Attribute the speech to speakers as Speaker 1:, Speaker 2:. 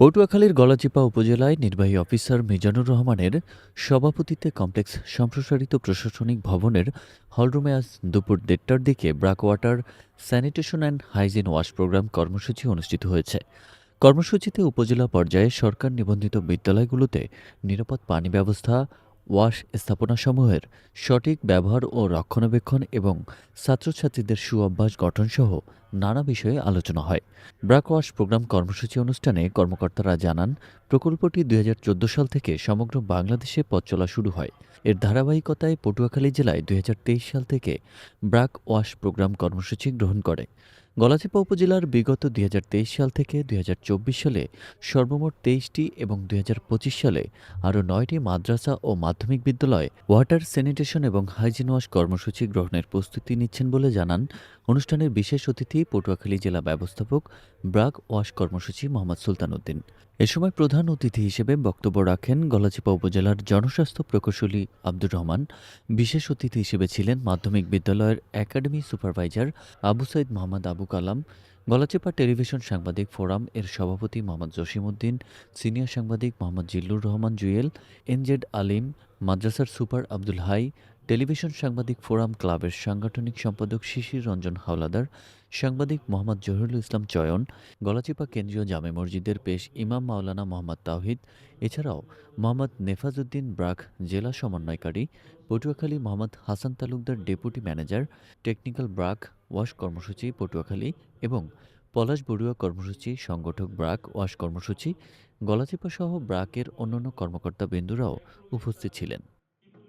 Speaker 1: পটুয়াখালীর গলাচিপা উপজেলায় নির্বাহী অফিসার মিজানুর রহমানের সভাপতিত্বে কমপ্লেক্স সম্প্রসারিত প্রশাসনিক ভবনের হলরুমে আজ দুপুর দেড়টার দিকে BRAC water sanitation and hygiene wash programme কর্মসূচি অনুষ্ঠিত হয়েছে। কর্মসূচিতে উপজেলা পর্যায়ে সরকার নিবন্ধিত বিদ্যালয়গুলোতে নিরাপদ পানি ব্যবস্থা ওয়াশ স্থাপনাসমূহের সঠিক ব্যবহার ও রক্ষণাবেক্ষণ এবং ছাত্রছাত্রীদের সুঅভ্যাস গঠনসহ নানা বিষয়ে আলোচনা হয়। ব্রাক ওয়াশ প্রোগ্রাম কর্মসূচি অনুষ্ঠানে কর্মকর্তারা জানান, প্রকল্পটি দুই হাজার চোদ্দ সাল থেকে সমগ্র বাংলাদেশে পথ চলা শুরু হয়। এর ধারাবাহিকতায় পটুয়াখালী জেলায় দুই হাজার তেইশ সাল থেকে ব্রাক ওয়াশ প্রোগ্রাম কর্মসূচি গ্রহণ করে। গলাচিপা উপজেলার বিগত দুই হাজার তেইশ সাল থেকে দুই হাজার চব্বিশ সালে সর্বমোট তেইশটি এবং দুই হাজার পঁচিশ সালে আরও নয়টি মাদ্রাসা ও মাধ্যমিক বিদ্যালয় ওয়াটার স্যানিটেশন এবং হাইজিন ওয়াশ কর্মসূচি গ্রহণের প্রস্তুতি নিচ্ছেন বলে জানান অনুষ্ঠানের বিশেষ অতিথি পটুয়াখালী জেলা ব্যবস্থাপক ব্রাক ওয়াশ কর্মসূচি মোহাম্মদ সুলতান উদ্দিন। এ সময় প্রধান অতিথি হিসেবে বক্তব্য রাখেন গলাচিপা উপজেলার জনস্বাস্থ্য প্রকৌশলী আব্দুর রহমান। বিশেষ অতিথি হিসেবে ছিলেন মাধ্যমিক বিদ্যালয়ের academy supervisor Abu Saeed Mohammad Abu Kalam, Galachipa television সাংবাদিক ফোরাম এর সভাপতি মোহাম্মদ জসিমউদ্দিন, সিনিয়র সাংবাদিক মোহাম্মদ জিল্লুর রহমান জুয়েল, এনজেড আলিম মাদ্রাসার সুপার আব্দুল হাই টেলিভিশন সাংবাদিক ফোরাম ক্লাবের সাংগঠনিক সম্পাদক শিশির রঞ্জন হাওলাদার, সাংবাদিক মোহাম্মদ জহিরুল ইসলাম চয়ন, গলাচিপা কেন্দ্রীয় জামে মসজিদের পেশ ইমাম মাওলানা মোহাম্মদ তাওহিদ, এছাড়াও মোহাম্মদ নেফাজউদ্দিন ব্রাক জেলা সমন্বয়কারী, Patuakhali Mohammad Hasan Talukdar deputy manager, technical BRAC wash কর্মসূচি, পটুয়াখালী এবং পলাশ বড়ুয়া কর্মসূচি, সংগঠক ব্রাক, ওয়াশ কর্মসূচি, গলাচিপা সহ ব্রাকের অন্যান্য কর্মকর্তা বিন্দুরাও উপস্থিত ছিলেন।